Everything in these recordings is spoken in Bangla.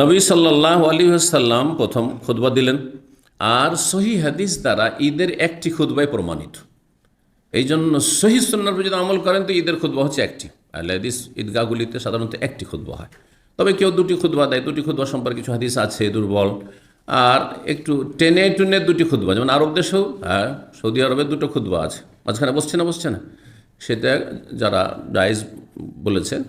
নবী সাল্লাহ আলী সাল্লাম প্রথম খুতবা দিলেন, আর সহি হাদিস দ্বারা ঈদের একটি খুতবাই প্রমাণিত। এই জন্য সহি সন্ন্যার যদি আমল করেন, তো ঈদের খুতবা হচ্ছে একটি। আল্লাহ হাদিস ঈদগাহগুলিতে সাধারণত একটি খুতবা হয়। তবে কেউ দুটি খুতবা দেয়, দুটি খুতবা সম্পর্কে কিছু হাদিস আছে দুর্বল। আর একটু টেনে টুনে দুটি খুতবা, যেমন আরব দেশেও হ্যাঁ সৌদি আরবের দুটো খুতবা আছে। মাঝখানে বসছে না বসছে না? সেটা যারা জায়েজ বলেছেন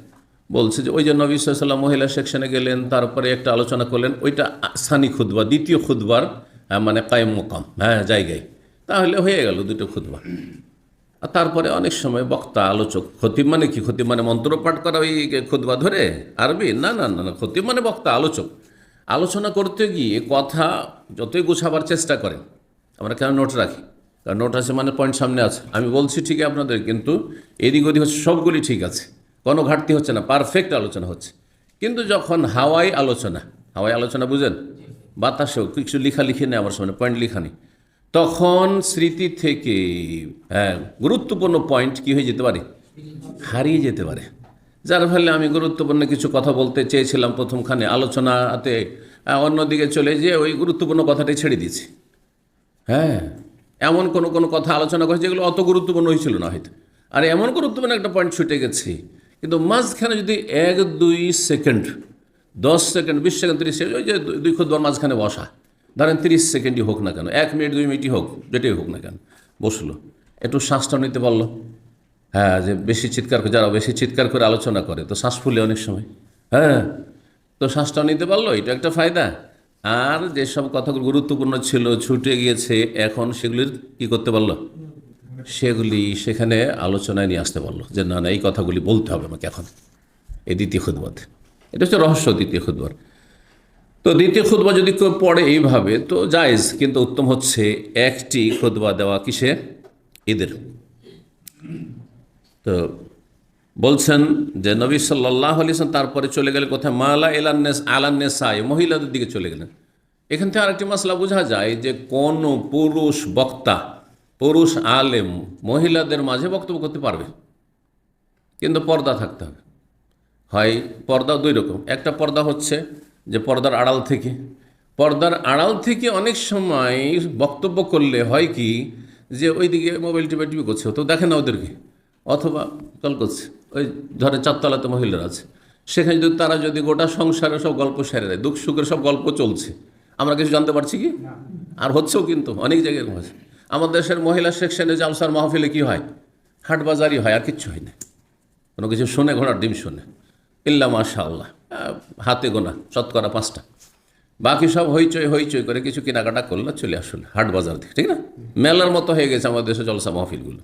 বলছে যে ওই যে নবী সাল্লাম মহিলা সেকশনে গেলেন তারপরে একটা আলোচনা করলেন ওইটা সানি খুদবা দ্বিতীয় খুদবার আহ, মানে কায়েম মোকাম হ্যাঁ জায়গায়। তাহলে হয়ে গেল দুটো খুদবা আর তারপরে অনেক সময় বক্তা আলোচক খতিব মানে কি? খতিব মানে মন্ত্র পাঠ করা ওই খুদবা ধরে? আরবি? না না না না খতিব মানে বক্তা আলোচক। আলোচনা করতে গিয়ে কথা যতই গুছাবার চেষ্টা করেন আমরা কেন নোট রাখি? কারণ নোট আছে মানে পয়েন্ট সামনে আছে। আমি বলছি ঠিকই আপনাদের কিন্তু এদিক ওদিক হচ্ছে সবগুলি ঠিক আছে। কোনো ঘাটতি হচ্ছে না পারফেক্ট আলোচনা হচ্ছে। কিন্তু যখন হাওয়াই আলোচনা হাওয়াই আলোচনা বুঝেন? বাতাসেও কিছু লেখালেখি নেই আমার সামনে পয়েন্ট লেখা তখন স্মৃতি থেকে হ্যাঁ গুরুত্বপূর্ণ পয়েন্ট কি হয়ে যেতে পারে? হারিয়ে যেতে পারে। যার ফলে আমি গুরুত্বপূর্ণ কিছু কথা বলতে চেয়েছিলাম প্রথমখানে, আলোচনাতে অন্যদিকে চলে যেয়ে ওই গুরুত্বপূর্ণ কথাটাই ছেড়ে দিয়েছি। হ্যাঁ এমন কোনো কোনো কথা আলোচনা করেছে যেগুলো অত গুরুত্বপূর্ণ হয়েছিল না হয়তো। আর এমন গুরুত্বপূর্ণ একটা পয়েন্ট ছুটে গেছে কিন্তু মাঝখানে যদি এক, দুই সেকেন্ড, দশ সেকেন্ড, বিশ সেকেন্ড, তিরিশ সেকেন্ড, ওই যে দুই- খুদবার মাঝখানে বসা। ধরেন তিরিশ সেকেন্ডই হোক না কেন, এক মিনিট, দুই মিনিটই হোক, যেটাই হোক না কেন, বসল। একটু শ্বাসটা নিতে পারল। হ্যাঁ যে বেশি চিৎকার করে, যারা বেশি চিৎকার করে আলোচনা করে, তো শ্বাস ফুলে অনেক সময়। হ্যাঁ তো শ্বাসটা নিতে পারল, এটা একটা ফায়দা। আর যেসব কথাগুলো গুরুত্বপূর্ণ ছিল, ছুটে গিয়েছে, এখন সেগুলির কি করতে পারল? সেগুলি সেখানে আলোচনায় নিয়ে আসতে পারল যে, না না, এই কথাগুলি বলতে হবে আমাকে এখন। এই দ্বিতীয় খুদবাতে এটা হচ্ছে রহস্য দ্বিতীয় খুদবার তো দ্বিতীয় খুদবা যদি কেউ পড়ে এইভাবে, তো জায়েজ, কিন্তু উত্তম হচ্ছে একটি খুদবা দেওয়া কিসে? ঈদের। তো বলছেন যে, নবী সাল্লাহ আলিয়ান তারপরে চলে গেলে কোথায়? মালা এলান্নেস আলান্নেসায় মহিলাদের দিকে চলে গেলেন। এখান থেকে আরেকটি মশলা বোঝা যায় যে, কোন পুরুষ বক্তা পুরুষ আলেম মহিলাদের মাঝে বক্তব্য করতে পারবে। কিন্তু পর্দা থাকতে হবে। হয় পর্দা দুই রকম। একটা পর্দা হচ্ছে যে পর্দার আড়াল থেকে। পর্দার আড়াল থেকে অনেক সময় বক্তব্য করলে হয় কি যে ওইদিকে মোবাইল টিপে টিপি করছে। তো দেখে না ওদেরকে। অথবা কল করছে। ওই ধরে চারতলাতে মহিলারা আছে। সেখানে যদি তারা যদি গোটা সংসারে সব গল্প সেরে দেয় দুঃখ সুখের সব গল্প চলছে। আমরা কিছু জানতে পারছি কি? আর হচ্ছেও কিন্তু অনেক জায়গায় এরকম আছে আমাদের দেশের মহিলা সেকশনে জালসার মাহফিলে কি হয়? হাট বাজারই হয়, আর কিচ্ছু হয় না। কোনো কিছু শুনে, ঘোড়ার ডিম শুনে। ইল্লা মাশা আল্লাহ হাতে গোনা, শতকরা পাঁচটা। বাকি সব হইচই হইচই করে কিছু কেনাকাটা করল, চলে আসলে হাট বাজার থেকে, ঠিক না? মেলার মতো হয়ে গেছে আমাদের দেশে জলসা মাহফিলগুলো।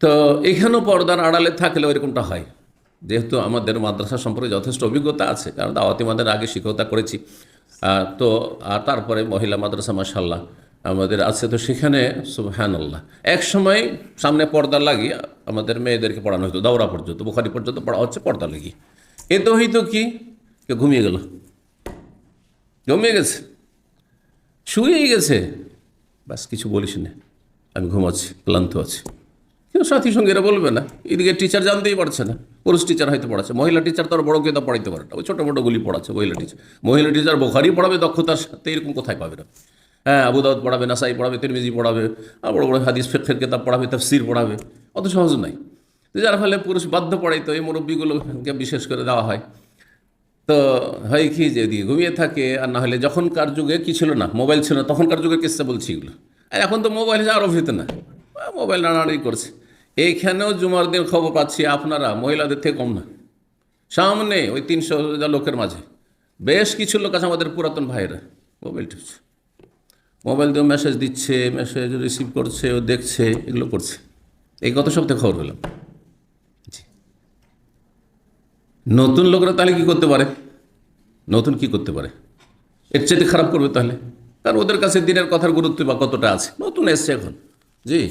তো এখানেও পর্দার আড়ালে থাকলে ওইরকমটা হয়। যেহেতু আমাদের মাদ্রাসা সম্পর্কে যথেষ্ট অভিজ্ঞতা আছে, কারণ দাওয়াতি মাদের আগে শিক্ষকতা করেছি। তো, আর তারপরে মহিলা মাদ্রাসা মাসাল্লাহ আমাদের আছে। তো সেখানে সুবহান আল্লাহ এক সময় সামনে পর্দা লাগিয়ে আমাদের মেয়েদেরকে পড়ানো হতো দৌড়া পর্যন্ত, বুখারি পর্যন্ত পড়া হচ্ছে পর্দা লাগিয়ে। এতে হইতো কি? কেউ ঘুমিয়ে গেল। ঘুমিয়ে গেছে। শুয়েই গেছে। ব্যাস কিছু বলিস না। আমি ঘুমাচ্ছি, ক্লান্ত আছি। কেউ সাথী সঙ্গীরা বলবে না। এদিকে টিচার জানতেই পারছে না। পুরুষ টিচার হয়তো পড়াচ্ছে, মহিলা টিচার তো আর বড় কেতা পড়াইতে পারে না। ওই ছোটো মোটোগুলি পড়াচ্ছে, মহিলা টিচার মহিলা টিচার বোখারি পড়াবে, দক্ষতার সাথে এরকম কোথায় পাবে না? হ্যাঁ আবু দাউদ পড়াবে, নাসাই পড়াবে, তিরমিজি পড়াবে, আর বড় বড় হাদিস ফেকের কেতাব পড়াবে, তফসির পড়াবে, অত সহজ নাই। তো যার ফলে পুরুষ বাধ্য পড়াইতো এই মুরব্বীগুলোকে বিশেষ করে দেওয়া হয়। তো হয় কি যে দিয়ে ঘুমিয়ে থাকে, আর না হলে যখনকার যুগে কি ছিল না, মোবাইল ছিল না তখনকার যুগে কিস্সা বলছি এগুলো? আর এখন তো মোবাইল আরও ভিতরে না মোবাইল নাড়ানাড়ি করছে। এইখানেও জুমার দিন খবর পাচ্ছি আপনারা, মহিলাদের থেকে কম না। সামনে ওই তিনশো লোকের মাঝে। বেশ কিছু লোক আছে আমাদের পুরাতন ভাইয়েরা, মোবাইল টিপছে। মোবাইল দিয়ে মেসেজ দিচ্ছে মেসেজ রিসিভ করছে, ও দেখছে, এগুলো করছে। এই গত সপ্তাহে খবর পেলাম। নতুন লোকরা তাহলে কি করতে পারে? নতুন কি করতে পারে? এর চেয়ে খারাপ করবে তাহলে? কারণ ওদের কাছে দিনের কথার গুরুত্ব বা কতটা আছে? নতুন এসছে এখন। জি।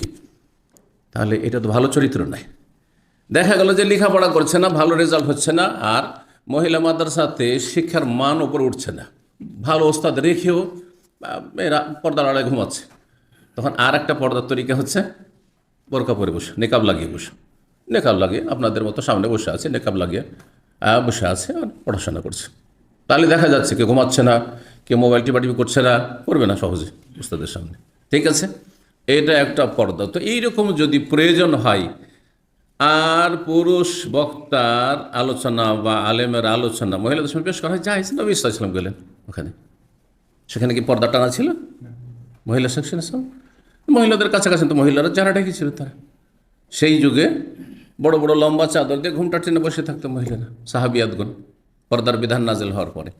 তাহলে এটা তো ভালো চরিত্র নয়। দেখা গেল যে লেখাপড়া করছে না, ভালো রেজাল্ট হচ্ছে না, আর মহিলা মাদ্রাসাতে শিক্ষার মান ওপর উঠছে না। ভালো ওস্তাদ রেখেও মেয়েরা পর্দার আড়ায় ঘুমাচ্ছে। তখন আর একটা পর্দার তরিকা হচ্ছে বোরকা পরে বসে, নেকাব লাগিয়ে বসে। নেকাব লাগিয়ে আপনাদের মতো সামনে বসে আছে, নেকাব লাগিয়ে বসে আছে আর পড়াশোনা করছে। তাহলে দেখা যাচ্ছে কেউ ঘুমাচ্ছে না, কেউ মোবাইল টিপাটিপি করছে না, করবে না সহজে উস্তাদের সামনে। ঠিক আছে? এটা একটা পর্দা। তো এইরকম যদি প্রয়োজন হয়, আর পুরুষ বক্তার আলোচনা বা আলেমের আলোচনা মহিলাদের সামনে পেশ করা হয় যাই নবী ইসলাম গেলেন ওখানে। সেখানে কি পর্দা টানা ছিল? মহিলা সেকশনের সব? মহিলাদের কাছাকাছি তো মহিলারা যারা ডেকেছিল তারা। সেই যুগে বড় বড় লম্বা চাদর দিয়ে ঘুমটা টেনে বসে থাকতো মহিলারা সাহাবিয়াদগুন পর্দার বিধান নাজেল হওয়ার পরে।